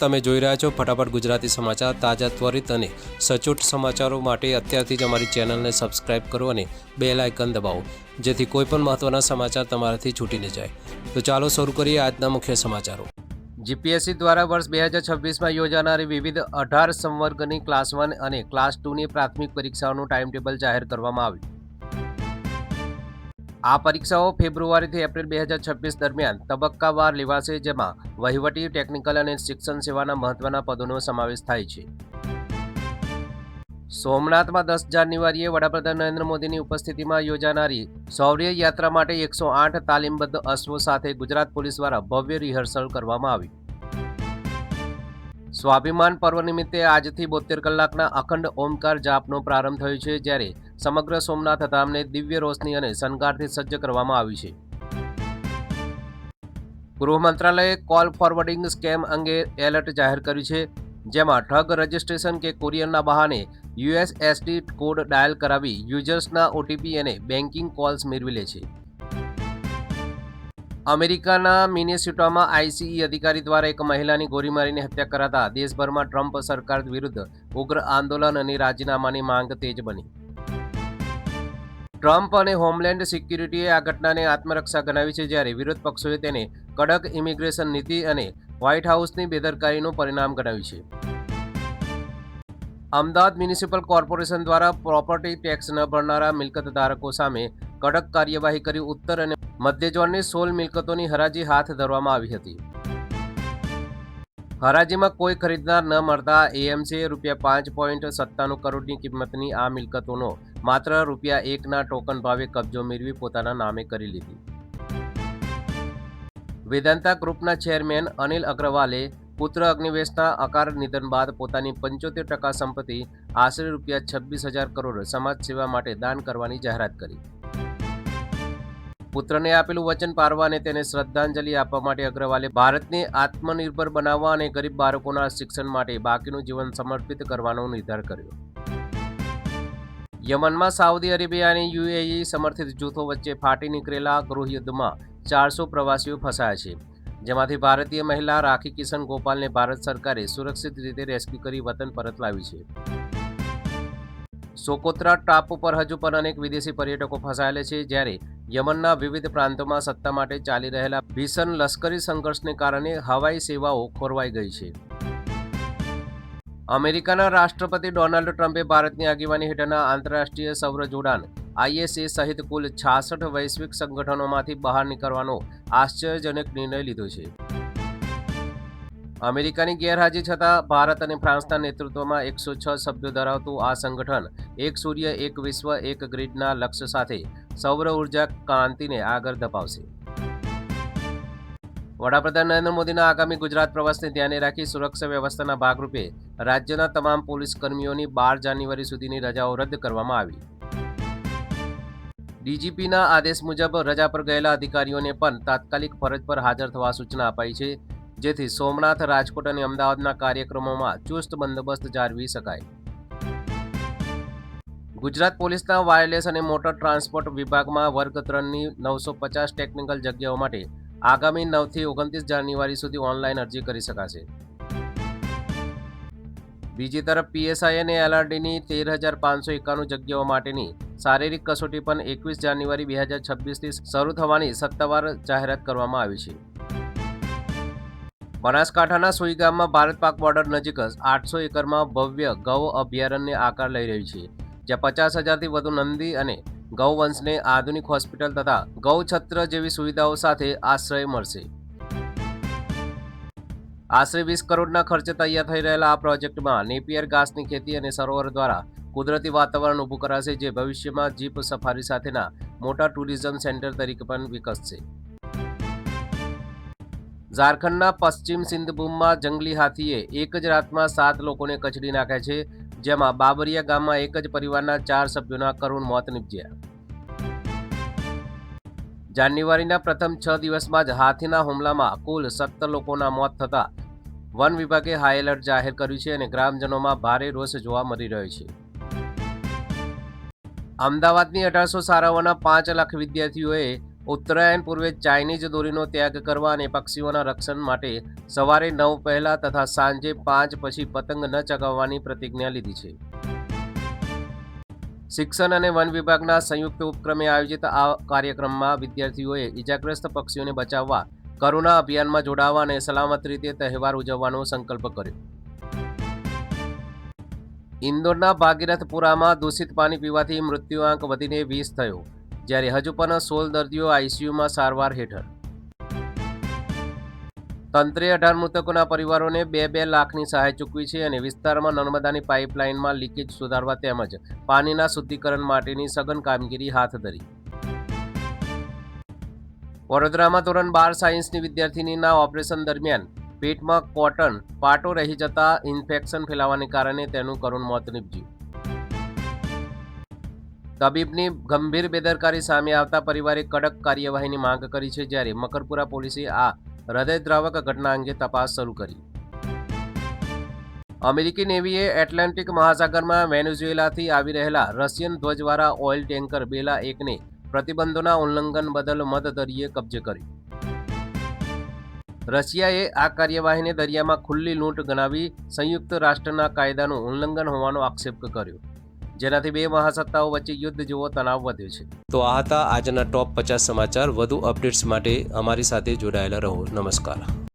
તમે જોઈ રહ્યા છો ફટાફટ ગુજરાતી સમાચાર તાજા ત્વરિત અને સચોટ સમાચારો માટે અત્યારથી જ અમારી ચેનલને સબસ્ક્રાઇબ કરો અને બેલ આઇકન દબાવો, જેથી કોઈપણ મહત્ત્વના સમાચાર તમારાથી છૂટી ન જાય. તો ચાલો શરૂ કરીએ આજના મુખ્ય સમાચારો. જીપીએસસી દ્વારા વર્ષ બે હજાર છવ્વીસમાં યોજાનારી વિવિધ અઢાર સંવર્ગની ક્લાસ વન અને ક્લાસ ટુની પ્રાથમિક પરીક્ષાઓનું ટાઈમટેબલ જાહેર કરવામાં આવ્યું. આ પરીક્ષાઓ ફેબ્રુઆરીથી એપ્રિલ બે હજાર છવ્વીસ દરમિયાન તબક્કાવાર લેવાશે, જેમાં વહીવટી, ટેકનિકલ અને શિક્ષણ સેવાના મહત્વના પદોનો સમાવેશ થાય છે. સોમનાથમાં દસ જાન્યુઆરીએ વડાપ્રધાન નરેન્દ્ર મોદીની ઉપસ્થિતિમાં યોજાનારી શૌર્ય યાત્રા માટે એકસો આઠ તાલીમબદ્ધ અશ્વો સાથે ગુજરાત પોલીસ દ્વારા ભવ્ય રિહર્સલ કરવામાં આવી. સ્વાભિમાન પર્વ નિમિત્તે આજથી બોતેર કલાકના અખંડ ઓમકાર જાપનો પ્રારંભ થયો છે, જ્યારે સમગ્ર સોમનાથ ધામને દિવ્ય રોશની અને શણગારથી સજ્જ કરવામાં આવ્યું છે. ગૃહ મંત્રાલયે કોલ ફોરવર્ડિંગ સ્કેમ અંગે એલર્ટ જાહેર કર્યું છે, જેમાં ઠગ રજિસ્ટ્રેશન કે કુરિયરના બહાને યુએસએસડી કોડ ડાયલ કરાવી યુઝર્સના ઓટીપી અને બેન્કિંગ કોલ્સ મેળવી લે છે. અમેરિકાના મિનેસ્યુટામાં આઈસીઈ અધિકારી દ્વારા એક મહિલાની ગોળી મારીને હત્યા કરાતા દેશભરમાં ટ્રમ્પ સરકાર વિરુદ્ધ ઉગ્ર આંદોલન અને રાજીનામાની માંગ તેજ બની. ટ્રમ્પ અને હોમલેન્ડ સિક્યુરિટીએ આ ઘટનાને આત્મરક્ષા ગણાવી છે જ્યારે વિરોધ પક્ષોએ તેને કડક ઇમિગ્રેશન નીતિ અને વ્હાઇટ હાઉસની બેદરકારીનું પરિણામ ગણાવ્યું છે. અમદાવાદ મ્યુનિસિપલ કોર્પોરેશન દ્વારા પ્રોપર્ટી ટેક્સ ન ભરનારા મિલકત ધારકો સામે કડક કાર્યવાહી કરી ઉત્તર અને મધ્ય ઝોનની સોલ મિલકતોની હરાજી હાથ ધરવામાં આવી હતી. હરાજીમાં કોઈ ખરીદનાર ન મળતા એએમસીએ રૂપિયા પાંચ પોઈન્ટ સત્તાણું કરોડની કિંમતની આ મિલકતોનો માત્ર રૂપિયા એકના ટોકન ભાવે કબજો મેળવી પોતાના નામે કરી લીધી. વેદાંતા ગ્રુપના ચેરમેન અનિલ અગ્રવાલે પુત્ર અગ્નિવેશના અકાર નિધન બાદ પોતાની પંચોતેર ટકા સંપત્તિ આશરે રૂપિયા છવ્વીસ હજાર કરોડ સમાજ સેવા માટે દાન કરવાની જાહેરાત કરી. પુત્રને આપેલું વચન પારવા અને તેને શ્રદ્ધાંજલિ આપવા માટે અગ્રવાલે ભારતને આત્મનિર્ભર બનાવવા અને ગરીબ બાળકોના શિક્ષણ માટે બાકીનું જીવન સમર્પિત કરવાનો નિર્ધાર કર્યો. યમનમાં સાઉદી અરેબિયા અને યુએઈ સમર્થિત જૂથો વચ્ચે ફાટી નીકળેલા ગૃહયુદ્ધમાં ચારસો પ્રવાસીઓ ફસાયા છે. જેમાંથી ભારતીય મહિલા રાખી કિશન ગોપાલને ભારત સરકારે સુરક્ષિત રીતે રેસ્ક્યુ કરી વતન પરત લાવી છે. સોકોત્રા ટાપુ પર હજુ પણ અનેક વિદેશી પર્યટકો ફસાયેલા છે, જ્યારે યમનના વિવિધ પ્રાંતોમાં સત્તા માટે ચાલી રહેલા ભીષણ લશ્કરી સંઘર્ષને કારણે હવાઈ સેવાઓ ખોરવાઈ ગઈ છે. અમેરિકાના રાષ્ટ્રપતિ ડોનાલ્ડ ટ્રમ્પે ભારતની આગેવાની હેઠળના આંતરરાષ્ટ્રીય સૌર જોડાણ, આઈએસએ સહિત કુલ છાસઠ વૈશ્વિક સંગઠનોમાંથી બહાર નીકળવાનો આશ્ચર્યજનક નિર્ણય લીધો છે. અમેરિકાની ગેરહાજરી છતાં ભારત અને ફ્રાન્સના નેતૃત્વમાં એકસો છ સભ્યો ધરાવતું આ સંગઠન, એક સૂર્ય, એક વિશ્વ, એક ગ્રીડના લક્ષ્ય સાથે સૌર ઊર્જા ક્રાંતિને આગળ ધપાવશે. વડાપ્રધાન નરેન્દ્ર મોદીના આગામી ગુજરાત પ્રવાસને ધ્યાને રાખી સુરક્ષા વ્યવસ્થાના ભાગરૂપે રાજ્યના તમામ પોલીસ કર્મીઓની બાર જાન્યુઆરી સુધીની રજાઓ રદ કરવામાં આવી. ડીજીપીના આદેશ મુજબ રજા પર ગયેલા અધિકારીઓને પણ તાત્કાલિક ફરજ પર હાજર થવા સૂચના અપાઈ છે. જેથી સોમનાથ, રાજકોટ અને અમદાવાદના કાર્યક્રમોમાં ચુસ્ત બંદોબસ્ત જાળવી શકાય. ગુજરાત પોલીસના વાયરલેસ અને મોટર ટ્રાન્સપોર્ટ વિભાગમાં વર્ગ ત્રણની નવસો પચાસ ટેકનિકલ જગ્યાઓ માટે આગામી નવથી ઓગણત્રીસ જાન્યુઆરી સુધી ઓનલાઈન અરજી કરી શકાશે. બીજી તરફ પીએસઆઈ અને એલઆરડીની તેર હજાર પાંચસો એકાણું જગ્યાઓ માટેની શારીરિક કસોટી પણ એકવીસ જાન્યુઆરી બે હજાર છવ્વીસથી શરૂ થવાની સત્તાવાર જાહેરાત કરવામાં આવી છે. બનાસકાંઠાના સુઈ ગામમાં ભારત પાક બોર્ડર નજીક જ આઠસો એકરમાં ભવ્ય ગૌ અભયારણ્ય આકાર લઈ રહ્યું છે, જ્યાં પચાસ હજારથી વધુ નંદી અને ગૌવંશને આધુનિક હોસ્પિટલ તથા ગૌછત્ર જેવી સુવિધાઓ સાથે આશ્રય મળશે. આશરે વીસ કરોડના ખર્ચે તૈયાર થઈ રહેલા આ પ્રોજેક્ટમાં નેપિયર ઘાસની ખેતી અને સરોવર દ્વારા કુદરતી વાતાવરણ ઊભું કરાશે જે ભવિષ્યમાં જીપ સફારી સાથેના મોટા ટુરિઝમ સેન્ટર તરીકે પણ વિકસશે. ઝારખંડના પશ્ચિમ સિંધભૂમમાં જંગલી હાથીએ એક જ રાતમાં સાત લોકોને કચડી નાખ્યા છે. જેમાં બાબરિયા ગામમાં એક જ પરિવારના ચાર સભ્યોના કરુણ મોત નીપજ્યા. જાન્યુઆરીના પ્રથમ છ દિવસમાં જ હાથીના હુમલામાં કુલ સત્તર લોકોના મોત થતા વન વિભાગે હાઈ એલર્ટ જાહેર કર્યું છે અને ગ્રામજનોમાં ભારે રોષ જોવા મળી રહ્યો છે. અમદાવાદની અઢારસો શાળાઓના પાંચ લાખ વિદ્યાર્થીઓએ ઉત્તરાયણ પૂર્વે ચાઇનીઝ દોરીનો ત્યાગ કરવા અને પક્ષીઓના રક્ષણ માટે સવારે નવ પહેલા તથા સાંજે પાંચ પછી પતંગ ન ચગાવવાની પ્રતિજ્ઞા લીધી છે. શિક્ષણ અને વન વિભાગના સંયુક્ત ઉપક્રમે આયોજિત આ કાર્યક્રમમાં વિદ્યાર્થીઓએ ઇજાગ્રસ્ત પક્ષીઓને બચાવવા, કરુણા અભિયાનમાં જોડાવા અને સલામત રીતે તહેવાર ઉજવવાનો સંકલ્પ કર્યો. ઇન્દોરના ભાગીરથપુરામાં દૂષિત પાણી પીવાથી મૃત્યુઆંક વધીને વીસ થયો. જ્યારે હજુ પણ સોળ દર્દીઓ આઈસીયુમાં સારવાર હેઠળ. તંત્રે અઢાર મૃતકોના પરિવારોને બે બે લાખની સહાય ચૂકવી છે અને વિસ્તારમાં નર્મદાની પાઇપલાઇનમાં લીકેજ સુધારવા તેમજ પાણીના શુદ્ધિકરણ માટેની સઘન કામગીરી હાથ ધરી. વડોદરામાં ધોરણ બાર સાયન્સની વિદ્યાર્થિનીના ઓપરેશન દરમિયાન પેટમાં કોટન, પાટો રહી જતા ઇન્ફેક્શન ફેલાવાને કારણે તેનું કરુણ મોત નીપજ્યું. તબીબની ગંભીર બેદરકારી સામે આવતા પરિવારે કડક કાર્યવાહીની માંગ કરી છે જ્યારે મકરપુરા પોલીસે આ હૃદયદ્રાવક ઘટના અંગે તપાસ શરૂ કરી. અમેરિકી નેવીએ એટલાન્ટિક મહાસાગરમાં વેનેઝુએલાથી આવી રહેલા રશિયન ધ્વજવાળા ઓઇલ ટેન્કર બેલા એકને પ્રતિબંધોના ઉલ્લંઘન બદલ મધદરિયે કબજે કર્યું રશિયાએ આ કાર્યવાહીને દરિયામાં ખુલ્લી લૂંટ ગણાવી સંયુક્ત રાષ્ટ્રના કાયદાનું ઉલ્લંઘન હોવાનો આક્ષેપ કર્યો. જેનાથી બે મહાસત્તાઓ વચ્ચે યુદ્ધ જેવો તણાવ વધ્યો છે. તો આ હતા આજના ટોપ પચાસ સમાચાર. વધુ અપડેટ્સ માટે અમારી સાથે જોડાયેલા રહો. નમસ્કાર.